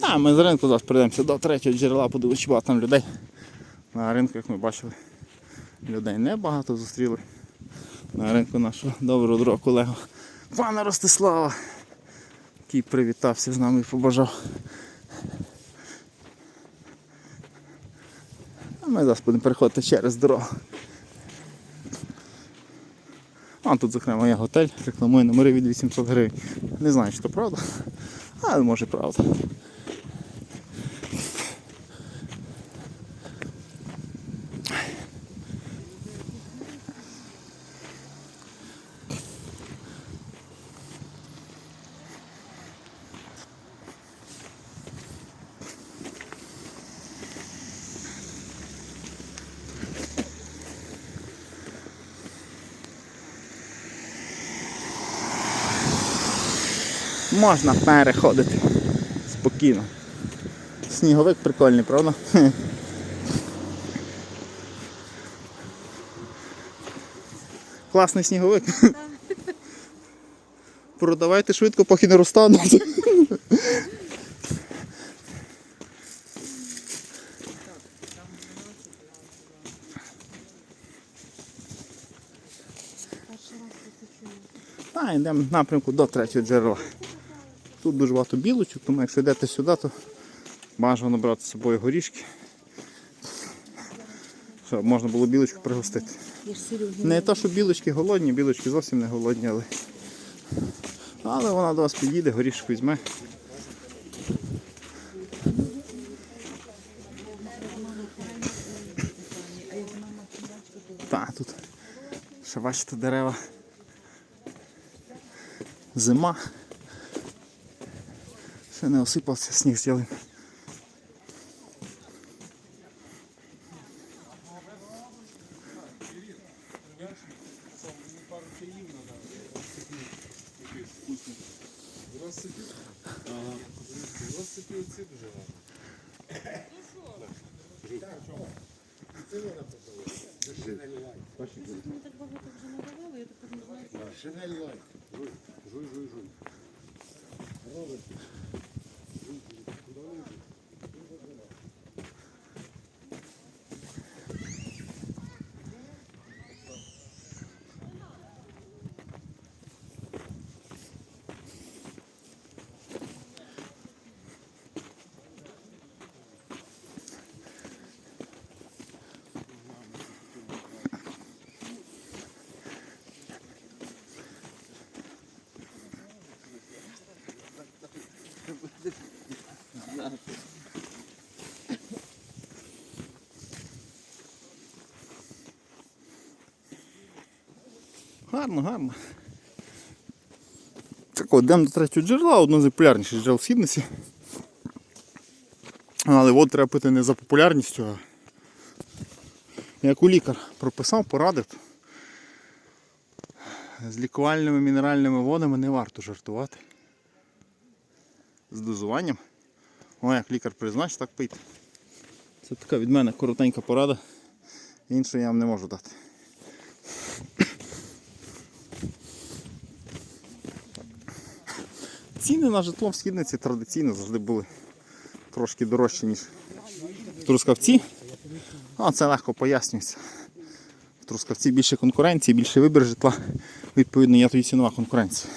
Так, ми з ринку зараз прийдемося до третього джерела, подивимося, чи багато там людей. На ринку, як ми бачили, людей небагато зустріли. На ринку нашого доброго другого колегу пана Ростислава, який привітався з нами і побажав. А ми зараз будемо переходити через дорогу. А тут, зокрема, є готель, рекламує номери від 800 гривень. Не знаю, чи це правда, але може правда. Можна переходити спокійно. Сніговик прикольний, правда? Класний сніговик. Продавайте швидко, поки не розтануть. Та, йдемо в напрямку до третього джерела. Тут дуже багато білочок, тому якщо йдете сюди, то бажано брати з собою горішки. Щоб можна було білочку пригостити. Не те, що білочки голодні, білочки зовсім не голодні, але. Але вона до вас підійде, горішок візьме. Так, тут ще бачите дерева. Зима. Ще не осипався сніг з ялин. Ми так багато вже надавали, я тепер не знаю. Шинель лайк. Жуй, жуй, жуй, жуй. Гарно, гарно. Так от, йдемо до третього джерела, одне з найпопулярніших джерел східниці. Але воду треба пити не за популярністю, а як у лікар прописав, порадив. З лікувальними мінеральними водами не варто жартувати. З дозуванням. О, як лікар призначить, так пийте. Це така від мене коротенька порада. Іншої я вам не можу дати. Ціни на житло в східниці традиційно завжди були трошки дорожчі, ніж в Трускавці. А це легко пояснюється. В Трускавці більше конкуренції, більше вибір житла. Відповідно, є тоді цінова конкуренція.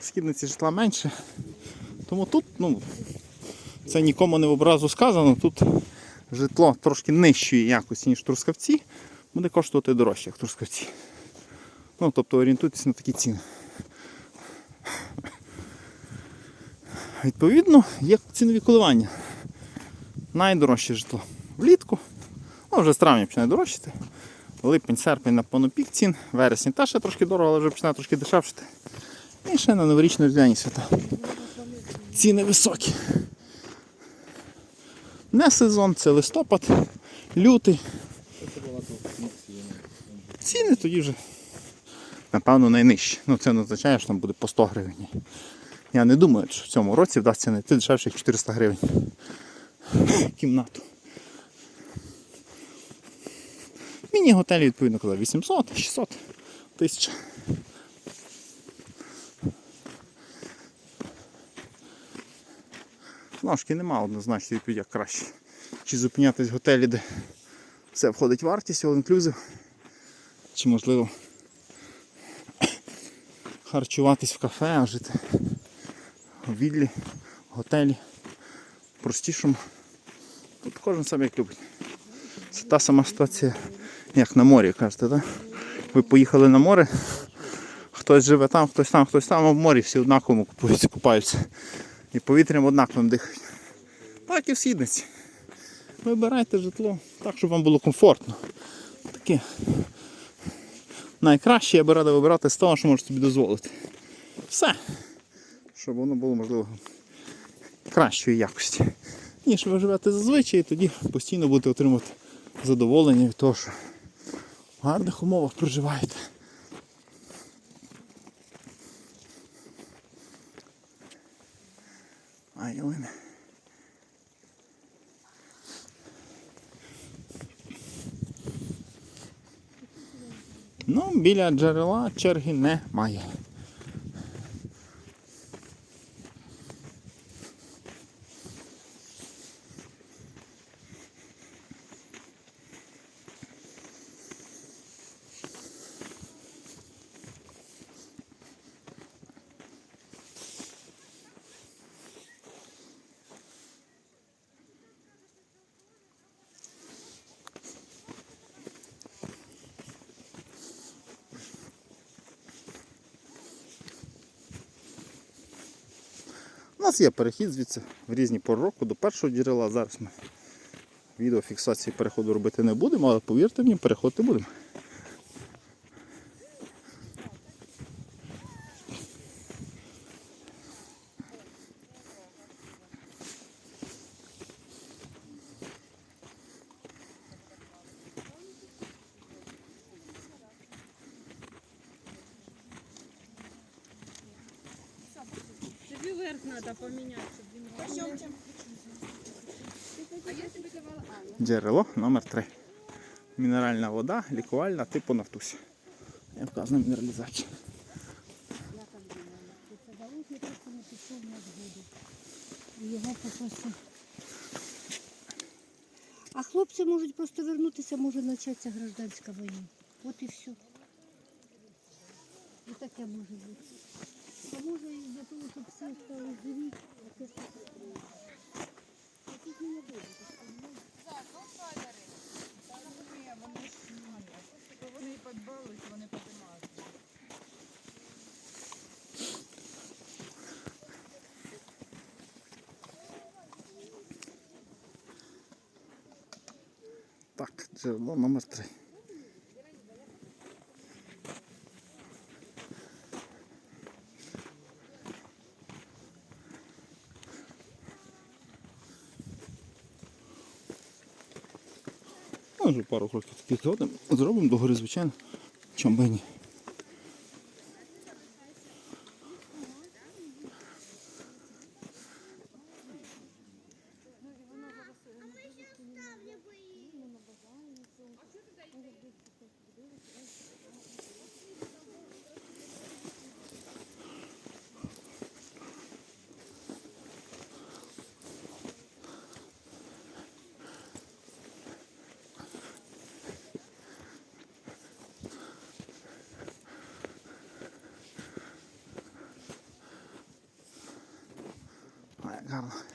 В східниці житла менше. Тому тут, ну, це нікому не в образу сказано, тут житло трошки нижчої якості, ніж в Трускавці, буде коштувати дорожче, як в Трускавці. Ну, тобто орієнтуйтесь на такі ціни. Відповідно, є цінові коливання. Найдорожче житло влітку. Ну, вже з травня починає дорожчати. Липень, серпень на понопік цін, вересень теж ще трошки дорого, але вже починає трошки дешевшити. І ще на новорічні різдвяні свята. Ціни високі. Не сезон, це листопад, лютий. Ціни тоді вже, напевно, найнижчі. Ну це не означає, що там буде по 100 гривень. Я не думаю, що в цьому році вдасться знайти дешевше 400 гривень. Кімнату. Міні-готелі, відповідно, коли 800, 600, 1000. Ножки нема однозначно відповідь, як краще. Чи зупинятись в готелі, де все входить в вартість, all inclusive, чи можливо харчуватись в кафе, а жити в віллі, готелі, простішому. Тут кожен сам як любить. Це та сама ситуація, як на морі, кажете, так? Ви поїхали на море, хтось живе там, хтось там, хтось там, а в морі всі однаково купуються, купаються. І повітрям однаковим дихають. Так і в сідниці. Вибирайте житло так, щоб вам було комфортно. Таке. Найкраще я би радив вибирати з того, що можете собі дозволити. Все. Щоб воно було, можливо, кращої якості. Ніж ви живете зазвичай, і тоді постійно будете отримувати задоволення від того, що в гарних умовах проживаєте. А ялини. Ну, біля джерела черги немає. Нас є перехід звідси в різні пори року до першого джерела. Зараз ми відеофіксації переходу робити не будемо, але повірте мені, переходити будемо. Тобі верх треба поміняти, щоб він Джерело номер 3 Мінеральна вода, лікувальна, типу нафтуся. Я вказана мінералізація. Його просто. А хлопці можуть просто вернутися, може початися гражданська війна. От і все. І таке може бути. А може і для того, щоб всі стали живі, а це ж. А тут не буде. Вони підбалують, вони піднімають. Так, джерело номер 3 вже пару кроків таких згодом. Зробимо догори, звичайно. Чом ні. А, як гарно.